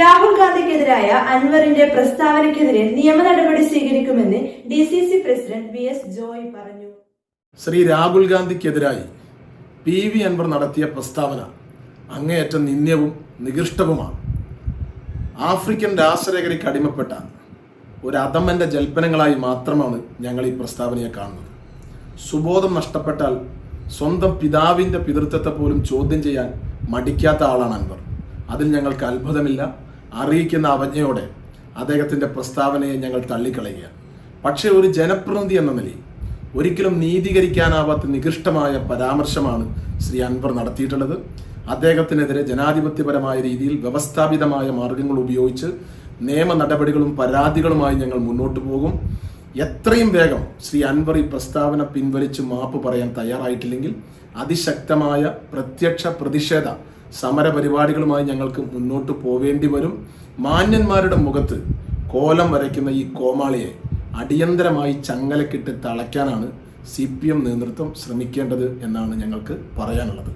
Rahul ഗാന്ധിക്കെതിരായ അൻവറിന്റെ പ്രസ്താവനയ്ക്കെതിരെ നിയമ നടപടി സ്വീകരിക്കുമെന്ന് D C C president V S Joy പറഞ്ഞു. ശ്രീ രാഹുൽ ഗാന്ധിക്കെതിരായി പി വി അൻവർ നടത്തിയ പ്രസ്താവന അങ്ങേയറ്റം നിന്ദ്യവും നികൃഷ്ടവുമാണ്. ആഫ്രിക്കൻ രാസരേഖരയ്ക്ക് അടിമപ്പെട്ട ഒരു അധമന്റെ ജൽപ്പനങ്ങളായി മാത്രമാണ് ഞങ്ങൾ ഈ പ്രസ്താവനയെ കാണുന്നത്. സുബോധം നഷ്ടപ്പെട്ടാൽ സ്വന്തം പിതാവിന്റെ പിതൃത്വത്തെ പോലും ചോദ്യം ചെയ്യാൻ മടിക്കാത്ത ആളാണ് അൻവർ. അതിൽ ഞങ്ങൾക്ക് അത്ഭുതമില്ല. അറിയിക്കുന്ന അവജ്ഞയോടെ അദ്ദേഹത്തിന്റെ പ്രസ്താവനയെ ഞങ്ങൾ തള്ളിക്കളയുക. പക്ഷേ ഒരു ജനപ്രതിനിധി എന്ന നിലയിൽ ഒരിക്കലും നീതീകരിക്കാനാവാത്ത നികൃഷ്ടമായ പരാമർശമാണ് ശ്രീ അൻവർ നടത്തിയിട്ടുള്ളത്. അദ്ദേഹത്തിനെതിരെ ജനാധിപത്യപരമായ രീതിയിൽ വ്യവസ്ഥാപിതമായ മാർഗങ്ങൾ ഉപയോഗിച്ച് നിയമ നടപടികളും പരാതികളുമായി ഞങ്ങൾ മുന്നോട്ട് പോകും. എത്രയും വേഗം ശ്രീ അൻവർ ഈ പ്രസ്താവന പിൻവലിച്ച് മാപ്പ് പറയാൻ തയ്യാറായിട്ടില്ലെങ്കിൽ അതിശക്തമായ പ്രത്യക്ഷ പ്രതിഷേധ സമര പരിപാടികളുമായി ഞങ്ങൾക്ക് മുന്നോട്ട് പോവേണ്ടി വരും. മാന്യന്മാരുടെ മുഖത്ത് കോലം വരയ്ക്കുന്ന ഈ കോമാളിയെ അടിയന്തരമായി ചങ്ങലക്കിട്ട് തളയ്ക്കാനാണ് സി പി എം നേതൃത്വം ശ്രമിക്കേണ്ടത് എന്നാണ് ഞങ്ങൾക്ക് പറയാനുള്ളത്.